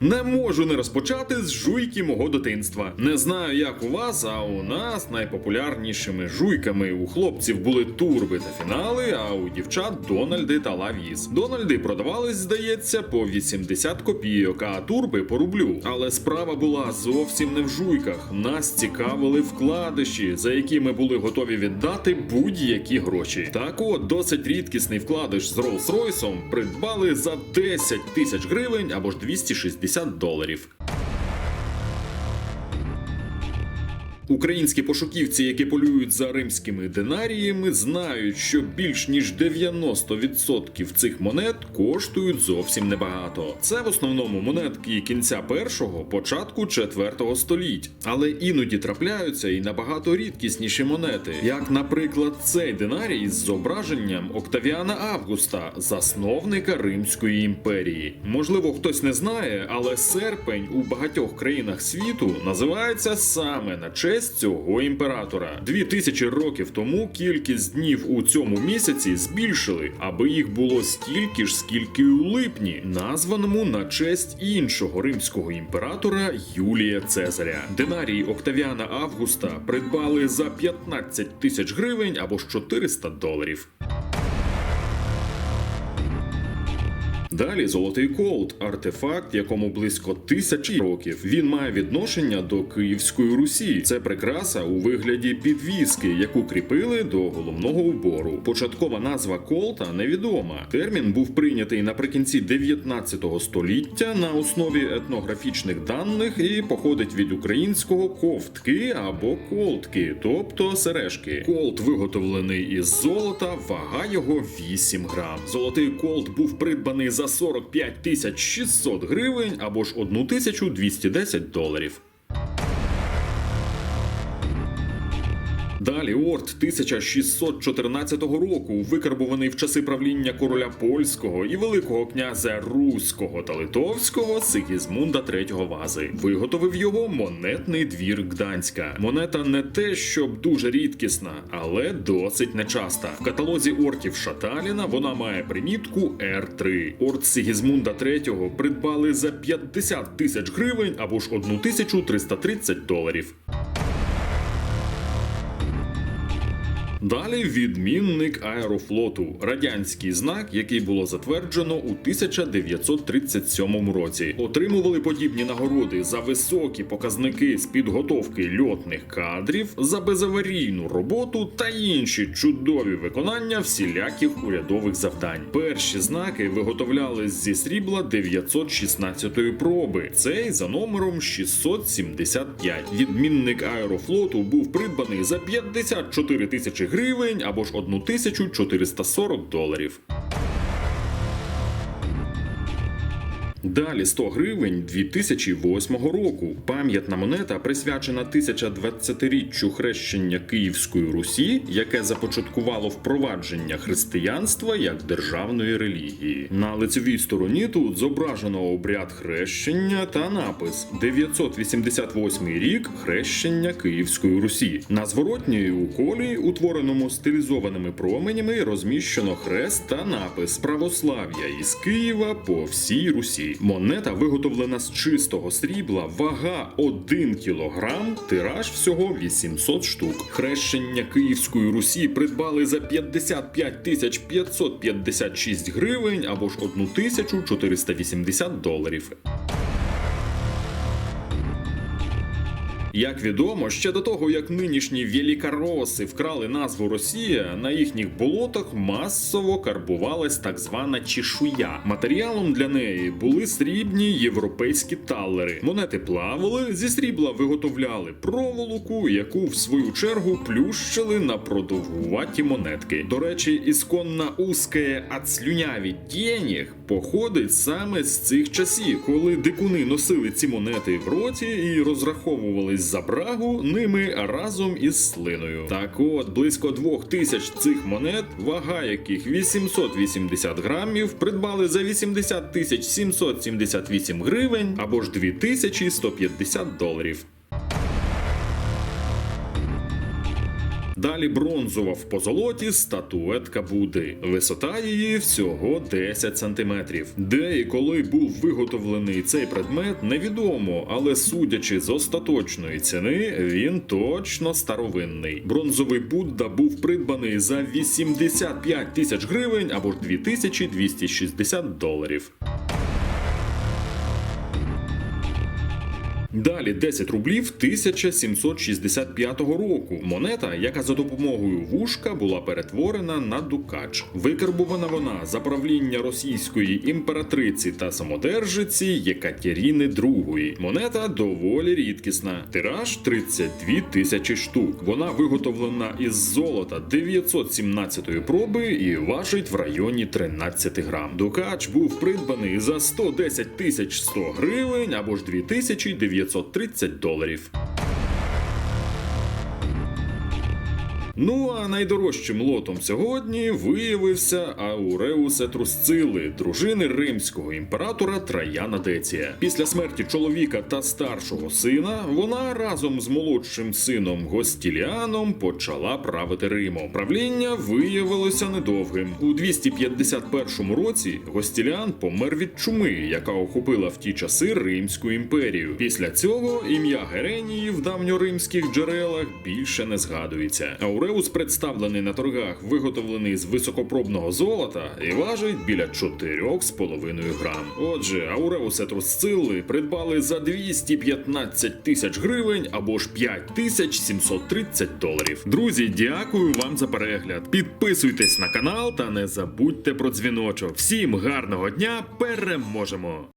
Не можу не розпочати з жуйки мого дитинства. Не знаю, як у вас, а у нас найпопулярнішими жуйками у хлопців були турби та фінали, а у дівчат Дональди та Лавіз. Дональди продавались, здається, по 80 копійок, а турби по рублю. Але справа була зовсім не в жуйках. Нас цікавили вкладиші, за які ми були готові віддати будь-які гроші. Так от, досить рідкісний вкладиш з Rolls-Royce придбали за 10 тисяч гривень або ж 260 доларів. Українські пошуківці, які полюють за римськими динаріями, знають, що більш ніж 90% цих монет коштують зовсім небагато. Це в основному монетки кінця першого, початку четвертого століть, але іноді трапляються і набагато рідкісніші монети, як, наприклад, цей динарій з зображенням Октавіана Августа, засновника Римської імперії. Можливо, хтось не знає, але серпень у багатьох країнах світу називається саме на честь цього імператора. Дві тисячі років тому кількість днів у цьому місяці збільшили, аби їх було стільки ж, скільки у липні, названому на честь іншого римського імператора Юлія Цезаря. Динарії Октавіана Августа придбали за 15 тисяч гривень або ж 400 доларів. Далі золотий колд артефакт, якому близько тисячі років. Він має відношення до Київської Русі. Це прикраса у вигляді підвіски, яку кріпили до головного убору. Початкова назва колта невідома. Термін був прийнятий наприкінці 19 століття на основі етнографічних даних і походить від українського ковтки або колтки, тобто сережки. Колт виготовлений із золота, вага його 8 грам. Золотий колт був придбаний за 45 тисяч 600 гривень або ж 1210 доларів. Далі Орд 1614 року, викарбуваний в часи правління короля польського і великого князя Руського та Литовського Сигізмунда III Вази. Виготовив його монетний двір Гданська. Монета не те, щоб дуже рідкісна, але досить нечаста. В каталозі ортів Шаталіна вона має примітку R3. Орд Сигізмунда III придбали за 50 тисяч гривень або ж 1330 доларів. Далі відмінник аерофлоту, радянський знак, який було затверджено у 1937 році. Отримували подібні нагороди за високі показники з підготовки льотних кадрів, за безаварійну роботу та інші чудові виконання всіляких урядових завдань. Перші знаки виготовляли зі срібла 916-ї проби. Цей за номером 675. Відмінник аерофлоту був придбаний за 54 тисячі гривень або ж 1440 доларів. Далі 100 гривень 2008 року. Пам'ятна монета присвячена 1020-річчю хрещення Київської Русі, яке започаткувало впровадження християнства як державної релігії. На лицевій стороні тут зображено обряд хрещення та напис 988 рік хрещення Київської Русі. На зворотній у колі, утвореному стилізованими променями, розміщено хрест та напис Православ'я із Києва по всій Русі. Монета виготовлена з чистого срібла, вага 1 кілограм, тираж всього 800 штук. Хрещення Київської Русі придбали за 55 тисяч 556 гривень або ж 1480 доларів. Як відомо, ще до того, як нинішні великороси вкрали назву Росія, на їхніх болотах масово карбувалась так звана чешуя. Матеріалом для неї були срібні європейські талери. Монети плавали, зі срібла виготовляли проволоку, яку в свою чергу плющили на продовгуваті монетки. До речі, ісконна узке от слюняві денег походить саме з цих часів, коли дикуни носили ці монети в роті і розраховувались за брагу ними разом із слиною. Так от, близько двох тисяч цих монет, вага яких 880 грамів, придбали за 80 тисяч 778 гривень або ж 2150 доларів. Далі бронзова в позолоті статуетка Будди. Висота її всього 10 сантиметрів. Де і коли був виготовлений цей предмет, невідомо, але судячи з остаточної ціни, він точно старовинний. Бронзовий Будда був придбаний за 85 тисяч гривень або ж 2260 доларів. Далі 10 рублів 1765 року. Монета, яка за допомогою вушка була перетворена на дукач. Викарбувана вона за правління російської імператриці та самодержиці Єкатеріни II. Монета доволі рідкісна. Тираж 32 тисячі штук. Вона виготовлена із золота 917 проби і важить в районі 13 грам. Дукач був придбаний за 110 тисяч 100 гривень або ж 2930 доларів. Ну а найдорожчим лотом сьогодні виявився Ауреус Етрусцили, дружини римського імператора Траяна Деція. Після смерті чоловіка та старшого сина вона разом з молодшим сином Гостіліаном почала правити Римом. Правління виявилося недовгим. У 251 році Гостіліан помер від чуми, яка охопила в ті часи Римську імперію. Після цього ім'я Геренії в давньоримських джерелах більше не згадується. Ауреус представлений на торгах, виготовлений з високопробного золота і важить біля 4,5 грам. Отже, Ауреус Етрусцилли придбали за 215 тисяч гривень або ж 5730 доларів. Друзі, дякую вам за перегляд. Підписуйтесь на канал та не забудьте про дзвіночок. Всім гарного дня! Переможемо!